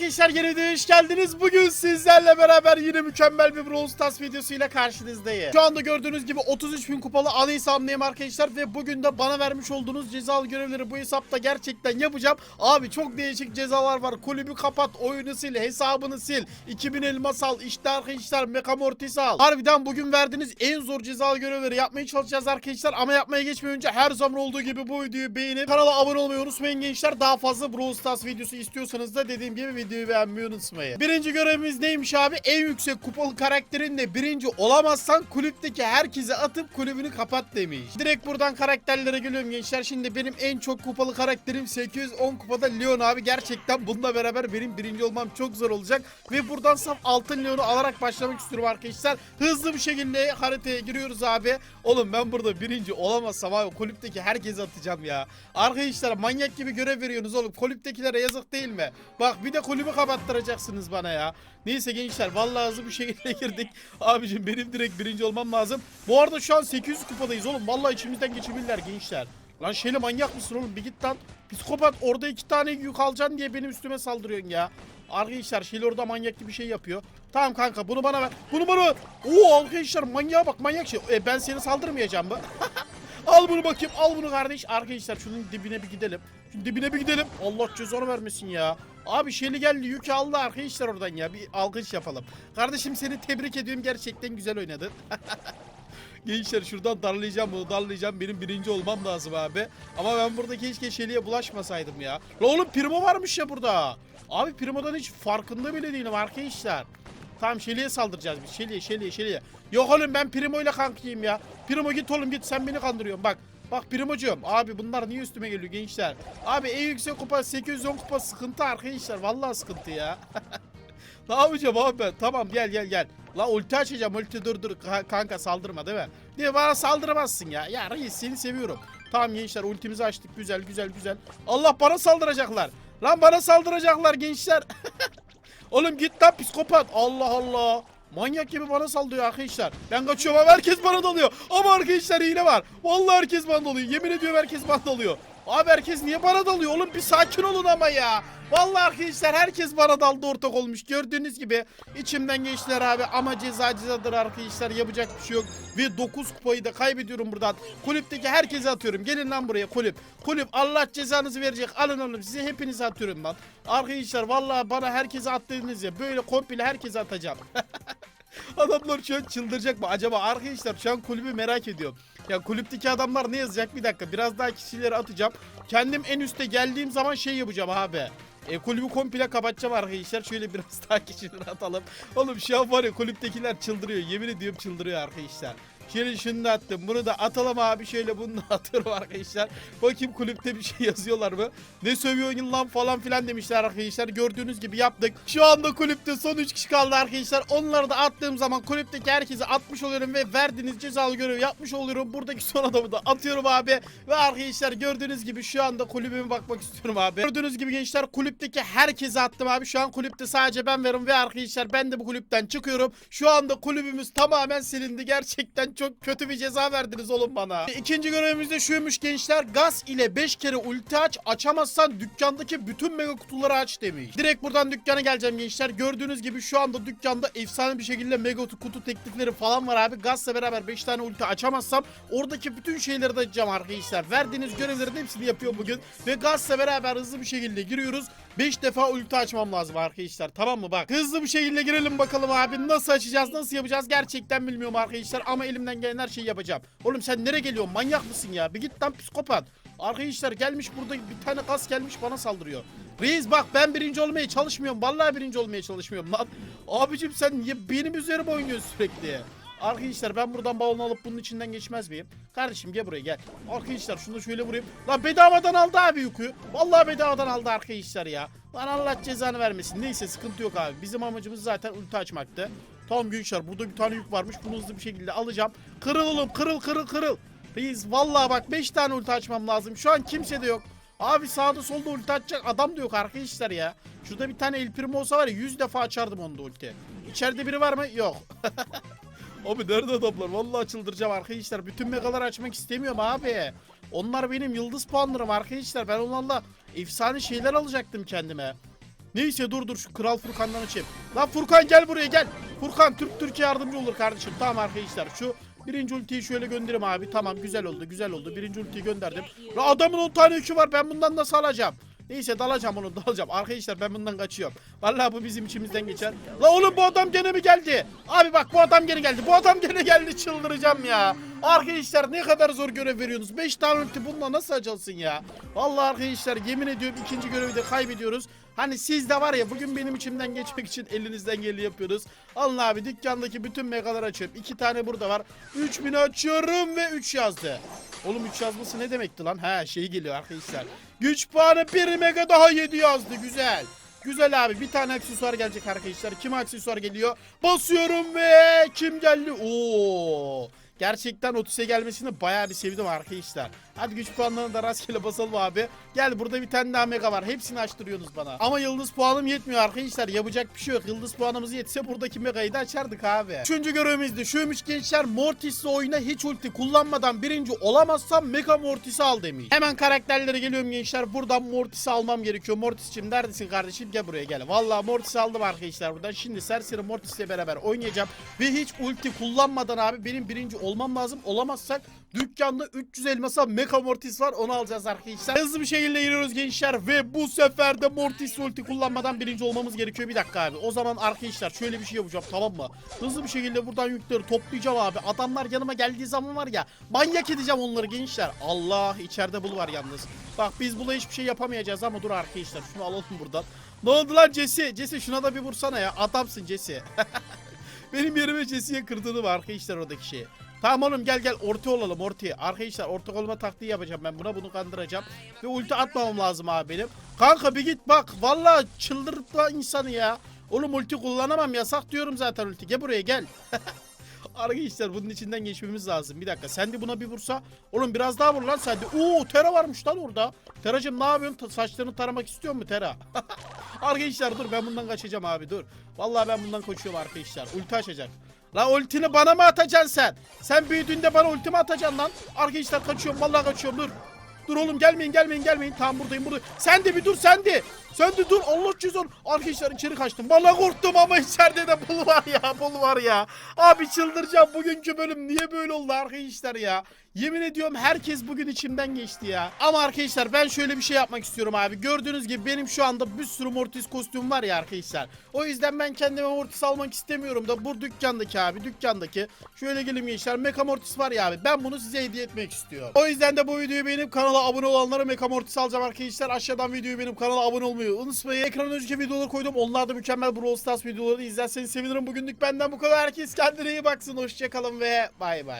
arkadaşlar geri de hoş geldiniz. Bugün sizlerle beraber yine mükemmel bir Brawl Stars videosuyla karşınızdayım. Şu anda gördüğünüz gibi 33 bin kupalı ana hesabımdayım arkadaşlar ve bugün de bana vermiş olduğunuz cezalı görevleri bu hesapta gerçekten yapacağım. Abi çok değişik cezalar var. Kulübü kapat, oyunu sil, hesabını sil, 2000 elmas al, işte arkadaşlar mekamortis al. Harbiden bugün verdiğiniz en zor cezalı görevleri yapmaya çalışacağız arkadaşlar ama yapmaya geçmeden önce her zaman olduğu gibi bu videoyu beğenip kanala abone olmayı unutmayın gençler. Daha fazla Brawl Stars videosu istiyorsanız da dediğim gibi videoyu beğenmeyi unutmayın. Birinci görevimiz neymiş abi? En yüksek kupalı karakterinle birinci olamazsan kulüpteki herkese atıp kulübünü kapat demiş. Direkt buradan karakterlere geliyorum gençler. Şimdi benim en çok kupalı karakterim 810 kupada Leon abi. Gerçekten bununla beraber benim birinci olmam çok zor olacak. Ve buradan saf altın Leon'u alarak başlamak istiyorum arkadaşlar. Hızlı bir şekilde haritaya giriyoruz abi. Oğlum ben burada birinci olamazsam abi kulüpteki herkese atacağım ya. Arkadaşlar manyak gibi görev veriyorsunuz oğlum. Kulüptekilere yazık değil mi? Bak bir de kulübü kapattıracaksınız bana ya. Neyse gençler vallahi hızlı bir şekilde girdik. Abicim benim direkt birinci olmam lazım. Bu arada şu an 800 kupadayız oğlum. Vallahi içimizden geçebilirler gençler. Lan şeyle manyak mısın oğlum bir git lan. Psikopat orada iki tane yük alacaksın diye benim üstüme saldırıyorsun ya. Arkadaşlar Şili orada manyak gibi bir şey yapıyor. Tamam kanka bunu bana ver. Bunu bana ver. Oo arkadaşlar manyağa bak manyak şey. E, ben seni saldırmayacağım mı? al bunu bakayım al bunu kardeş. Arkadaşlar şunun dibine bir gidelim. Şunun dibine bir gidelim. Allah cezanı vermesin ya. Abi Şeli geldi yükü aldı arkadaşlar oradan ya. Bir alkış yapalım. Kardeşim seni tebrik ediyorum. Gerçekten güzel oynadın. Gençler şuradan darlayacağım bunu darlayacağım. Benim birinci olmam lazım abi. Ama ben burada keşke Şeli'ye bulaşmasaydım ya. La oğlum Primo varmış ya burada. Abi Primo'dan hiç farkında bile değilim arkadaşlar. Tamam Şeli'ye saldıracağız biz. Şeli'ye Şeli'ye Şeli'ye. Yok oğlum ben Primo ile kankiyim ya. Primo git oğlum git sen beni kandırıyorsun bak. Bak Primocuğum abi bunlar niye üstüme geliyor gençler. Abi en yüksek kupa 810 kupa sıkıntı arkadaşlar. Vallahi sıkıntı ya. ne yapacağım abi ben? Tamam gel gel gel. La ulti açacağım ulti dur dur Ka- kanka saldırma değil mi? Diye bana saldıramazsın ya. Ya reis seni seviyorum. Tamam gençler ultimizi açtık güzel güzel güzel. Allah bana saldıracaklar. Lan bana saldıracaklar gençler. Oğlum git lan psikopat. Allah Allah. Manyak gibi bana saldırıyor arkadaşlar. Ben kaçıyorum ama herkes bana dalıyor. Ama arkadaşlar hile var. Vallahi herkes bana dalıyor. Yemin ediyorum herkes bana dalıyor. Abi herkes niye bana dalıyor oğlum bir sakin olun ama ya. Vallahi arkadaşlar herkes bana daldı ortak olmuş. Gördüğünüz gibi içimden geçtiler abi ama ceza cezadır arkadaşlar yapacak bir şey yok. Ve 9 kupayı da kaybediyorum buradan. Kulüpteki herkese atıyorum. Gelin lan buraya kulüp. Kulüp Allah cezanızı verecek. Alın oğlum size hepinize atıyorum lan. Arkadaşlar vallahi bana herkese attığınız ya böyle komple herkese atacağım. Adamlar şu an çıldıracak mı? Acaba arkadaşlar şu an kulübü merak ediyorum. Ya kulüpteki adamlar ne yazacak? Bir dakika biraz daha kişileri atacağım. Kendim en üste geldiğim zaman şey yapacağım abi. E, kulübü komple kapatacağım arkadaşlar. Şöyle biraz daha kişileri atalım. Oğlum şu an var ya kulüptekiler çıldırıyor. Yemin ediyorum çıldırıyor arkadaşlar. Şöyle şunu da attım. Bunu da atalım abi. Şöyle bunu da atıyorum arkadaşlar. Bakayım kulüpte bir şey yazıyorlar mı? Ne sövüyorsun lan falan filan demişler arkadaşlar. Gördüğünüz gibi yaptık. Şu anda kulüpte son 3 kişi kaldı arkadaşlar. Onları da attığım zaman kulüpteki herkese atmış oluyorum ve verdiğiniz cezalı görevi yapmış oluyorum. Buradaki son adamı da atıyorum abi. Ve arkadaşlar gördüğünüz gibi şu anda kulübüme bakmak istiyorum abi. Gördüğünüz gibi gençler kulüpteki herkese attım abi. Şu an kulüpte sadece ben varım ve arkadaşlar ben de bu kulüpten çıkıyorum. Şu anda kulübümüz tamamen silindi. Gerçekten çok kötü bir ceza verdiniz oğlum bana. İkinci görevimiz de şuymuş gençler. Gaz ile 5 kere ulti aç. Açamazsan dükkandaki bütün mega kutuları aç demiş. Direkt buradan dükkana geleceğim gençler. Gördüğünüz gibi şu anda dükkanda efsane bir şekilde mega kutu teklifleri falan var abi. Gazla beraber 5 tane ulti açamazsam oradaki bütün şeyleri de açacağım arkadaşlar. Verdiğiniz görevlerin hepsini yapıyorum bugün. Ve gazla beraber hızlı bir şekilde giriyoruz. 5 defa ulti açmam lazım arkadaşlar. Tamam mı bak. Hızlı bir şekilde girelim bakalım abi. Nasıl açacağız nasıl yapacağız gerçekten bilmiyorum arkadaşlar. Ama elimden gelen her şeyi yapacağım. Oğlum sen nereye geliyorsun manyak mısın ya? Bir git lan psikopat. Arkadaşlar gelmiş burada bir tane kas gelmiş bana saldırıyor. Reis bak ben birinci olmaya çalışmıyorum. Vallahi birinci olmaya çalışmıyorum lan. Abicim sen niye benim üzerime oynuyorsun sürekli? Arkadaşlar ben buradan balonu alıp bunun içinden geçmez miyim? Kardeşim gel buraya gel. Arkadaşlar şunu şöyle vurayım. Lan bedavadan aldı abi yükü. Vallahi bedavadan aldı arkadaşlar ya. Lan Allah cezanı vermesin. Neyse sıkıntı yok abi. Bizim amacımız zaten ulti açmaktı. Tamam gençler burada bir tane yük varmış. Bunu hızlı bir şekilde alacağım. Kırıl oğlum kırıl kırıl kırıl. Reis vallahi bak 5 tane ulti açmam lazım. Şu an kimse de yok. Abi sağda solda ulti açacak adam da yok arkadaşlar ya. Şurada bir tane El Primo olsa var ya 100 defa açardım onu da ulti. İçeride biri var mı? Yok. Abi nerede adamlar? Vallahi çıldıracağım arkadaşlar. Bütün megaları açmak istemiyorum abi. Onlar benim yıldız puanlarım arkadaşlar. Ben onlarla efsane şeyler alacaktım kendime. Neyse dur dur şu Kral Furkan'dan açayım. Lan Furkan gel buraya gel. Furkan Türk Türkiye yardımcı olur kardeşim. Tamam arkadaşlar şu birinci ultiyi şöyle göndereyim abi. Tamam güzel oldu güzel oldu. Birinci ultiyi gönderdim. La adamın 10 tane yükü var ben bundan nasıl alacağım? Neyse dalacağım onu dalacağım. Arkadaşlar ben bundan kaçıyorum. Vallahi bu bizim içimizden geçer. La oğlum bu adam gene mi geldi? Abi bak bu adam gene geldi. Bu adam gene geldi çıldıracağım ya. Arkadaşlar ne kadar zor görev veriyorsunuz. 5 tane ulti bununla nasıl açılsın ya? Vallahi arkadaşlar yemin ediyorum ikinci görevi de kaybediyoruz. Hani siz de var ya bugün benim içimden geçmek için elinizden geleni yapıyoruz. Alın abi dükkandaki bütün megaları açıyorum. 2 tane burada var. 3000 açıyorum ve 3 yazdı. Oğlum 3 yazması ne demekti lan? Ha şey geliyor arkadaşlar. Güç puanı 1 mega daha 7 yazdı. Güzel. Güzel abi bir tane aksesuar gelecek arkadaşlar. Kim aksesuar geliyor? Basıyorum ve kim geldi? Oo. Gerçekten Otis'e gelmesini bayağı bir sevdim arkadaşlar. Hadi güç puanlarını da rastgele basalım abi. Gel burada bir tane daha mega var. Hepsini açtırıyorsunuz bana. Ama yıldız puanım yetmiyor arkadaşlar. Yapacak bir şey yok. Yıldız puanımız yetse buradaki megayı da açardık abi. Üçüncü görevimizdi. Şuymuş gençler Mortis'le oyuna hiç ulti kullanmadan birinci olamazsam Mega Mortis'i al demiş. Hemen karakterlere geliyorum gençler. Buradan Mortis'i almam gerekiyor. Mortis'cim neredesin kardeşim? Gel buraya gel. Vallahi Mortis'i aldım arkadaşlar buradan. Şimdi Serseri Mortis'le beraber oynayacağım. Ve hiç ulti kullanmadan abi benim birinci olmam lazım. Olamazsak dükkanda 300 elmasa Mega Mortis var. Onu alacağız arkadaşlar. Hızlı bir şekilde giriyoruz gençler. Ve bu sefer de Mortis ulti kullanmadan birinci olmamız gerekiyor. Bir dakika abi. O zaman arkadaşlar şöyle bir şey yapacağım tamam mı? Hızlı bir şekilde buradan yükleri toplayacağım abi. Adamlar yanıma geldiği zaman var ya manyak edeceğim onları gençler. Allah içeride bul var yalnız. Bak biz bula hiçbir şey yapamayacağız ama dur arkadaşlar şunu alalım buradan. Ne oldu lan Jesse? Jesse şuna da bir vursana ya. Adamsın Jesse. Benim yerime Jesse'ye kırdığını var arkadaşlar oradaki şeyi. Tamam oğlum gel gel orta olalım ortaya. Arkadaşlar orta olma taktiği yapacağım ben buna bunu kandıracağım. Ve ulti atmamam lazım abi benim. Kanka bir git bak valla çıldırtma insanı ya. Oğlum ulti kullanamam yasak diyorum zaten ulti. Gel buraya gel. Arkadaşlar bunun içinden geçmemiz lazım. Bir dakika sen de buna bir vursa. Oğlum biraz daha vur lan sen de. Oo Tera varmış lan orada. Teracım ne yapıyorsun? Ta- Saçlarını taramak istiyor mu Tera? arkadaşlar dur ben bundan kaçacağım abi dur. Vallahi ben bundan kaçıyorum arkadaşlar. Ulti açacak. La ultini bana mı atacaksın sen? Sen büyüdüğünde bana ulti mi atacaksın lan? Arkadaşlar kaçıyorum vallahi kaçıyorum dur. Dur oğlum gelmeyin gelmeyin gelmeyin. Tamam buradayım buradayım. Sen de bir dur sen de. Sen de dur Allah cüzdan. Arkadaşlar içeri kaçtım. Vallahi korktum ama içeride de bul var ya bul var ya. Abi çıldıracağım bugünkü bölüm niye böyle oldu arkadaşlar ya. Yemin ediyorum herkes bugün içimden geçti ya. Ama arkadaşlar ben şöyle bir şey yapmak istiyorum abi. Gördüğünüz gibi benim şu anda bir sürü Mortis kostüm var ya arkadaşlar. O yüzden ben kendime Mortis almak istemiyorum da bu dükkandaki abi dükkandaki. Şöyle gelin gençler Mecha Mortis var ya abi. Ben bunu size hediye etmek istiyorum. O yüzden de bu videoyu beğenip kanala abone olanlara Mecha Mortis alacağım arkadaşlar. Aşağıdan videoyu benim kanala abone olmayı unutmayın. Ekrana önce videoları koydum. Onlar da mükemmel Brawl Stars videoları izlerseniz sevinirim. Bugünlük benden bu kadar. Herkes kendine iyi baksın. Hoşçakalın ve bay bay.